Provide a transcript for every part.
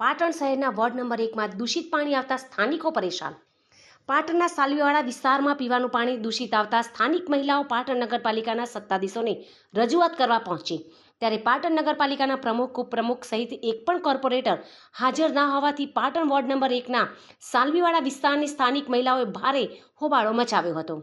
પાટણ શહેરના ward number એકમાં દૂષિત પાણી આવતા સ્થાનિકો પરેશાન. પાટણના સાલવીવાળા વિસ્તારમાં પીવાનું પાણી દૂષિત આવતા સ્થાનિક મહિલાઓ પાટણ નગરપાલિકાના સત્તાધીશોને રજૂઆત કરવા પહોંચી. ત્યારે પાટણ નગરપાલિકાના પ્રમુખ ઉપપ્રમુખ સહિત એક પણ કોર્પોરેટર હાજર ના હોવાથી પાટણ વોર્ડ નંબર એકના સાલવીવાળા વિસ્તારની સ્થાનિક મહિલાઓએ ભારે હોબાળો મચાવ્યો હતો.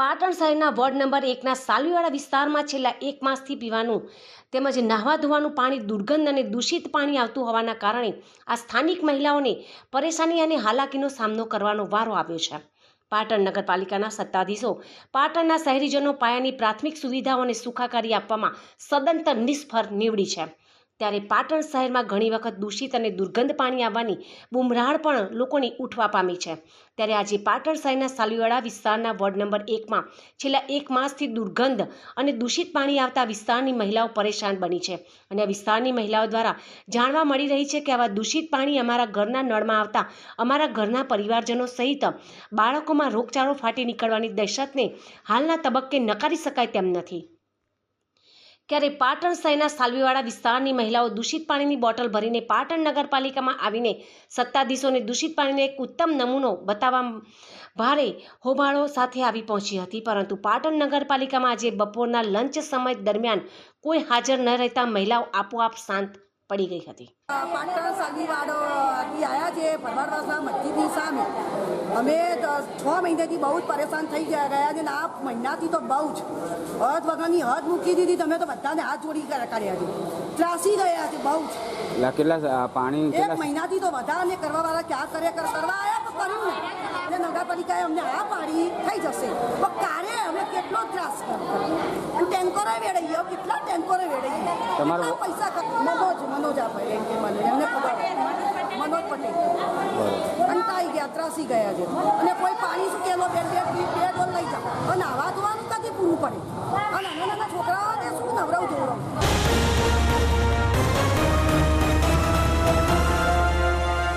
પાટણ શહેરના વોર્ડ નંબર એકના સાલવીવાળા વિસ્તારમાં છેલ્લા એક માસથી પીવાનું તેમજ નાહવા ધોવાનું પાણી દુર્ગંધ અને દૂષિત પાણી આવતું હોવાના કારણે આ સ્થાનિક મહિલાઓને પરેશાની અને હાલાકીનો સામનો કરવાનો વારો આવ્યો છે. પાટણ નગરપાલિકાના સત્તાધીશો પાટણના શહેરીજનો પાયાની પ્રાથમિક સુવિધાઓને સુખાકારી આપવામાં સદંતર નિષ્ફળ નીવડી છે. ત્યારે પાટણ શહેરમાં ઘણી વખત દૂષિત અને દુર્ગંધ પાણી આવવાની બુમરાણ પણ લોકોની ઉઠવા પામી છે. ત્યારે આજે પાટણ શહેરના સાલીવાડા વિસ્તારના વોર્ડ નંબર એકમાં છેલ્લા એક માસથી દુર્ગંધ અને દૂષિત પાણી આવતા વિસ્તારની મહિલાઓ પરેશાન બની છે. અને વિસ્તારની મહિલાઓ દ્વારા જાણવા મળી રહી છે કે આવા દૂષિત પાણી અમારા ઘરના નળમાં આવતા અમારા ઘરના પરિવારજનો સહિત બાળકોમાં રોગચાળો ફાટી નીકળવાની દહેશતને હાલના તબક્કે નકારી શકાય તેમ નથી. ત્યારે પાટણ શહેરના સાલવીવાડા વિસ્તારની મહિલાઓ દૂષિત પાણીની બોટલ ભરીને પાટણ નગરપાલિકામાં આવીને સત્તાધીશોને દૂષિત પાણીનો એક ઉત્તમ નમૂનો બતાવવા ભારે હોબાળો સાથે આવી પહોંચી હતી. પરંતુ પાટણ નગરપાલિકામાં આજે બપોરના લંચ સમય દરમિયાન કોઈ હાજર ન રહેતા મહિલાઓ આપોઆપ શાંત પડી ગઈ હતી. પાટણ સાગીવાડો થી આવ્યા છે ભરવાડવાસના મસ્જિદની સામે. અમે છ મહિનાથી બહુ જ પરેશાન થઈ ગયા ગયા છે ને આ મહિનાથી તો બહુ જ. હદ વગરની હદ મૂકી દીધી તમે તો બધાને હાથ જોડી કાઢ્યા છે. ત્રાસી ગયા છે બહુ જ. કેટલા પાણી એક મહિનાથી તો વધારે કરવાવાળા ક્યાં કરે કરવા આવ્યા તો કર્યું. ને નગરપાલિકાએ અમને આ પાડી થઈ જશે પણ કારે અમે કેટલો ત્રાસ કર્યો અને ટેન્કરો વેડાઈએ કેટલા ટેમ્પોરે વેડે તમારો- પૈસા મનોજ મનોજ આપે એમ કે મને. એમને ખબર મનોજ પટેલ. કંટાઈ ગયા ત્રાસી ગયા છે. અને કોઈ પાણી સુકેલો કેલો બે બે બે ડોલ લઈ જાઓ. અને આવા ધોવાનું કદી પૂરું પડે?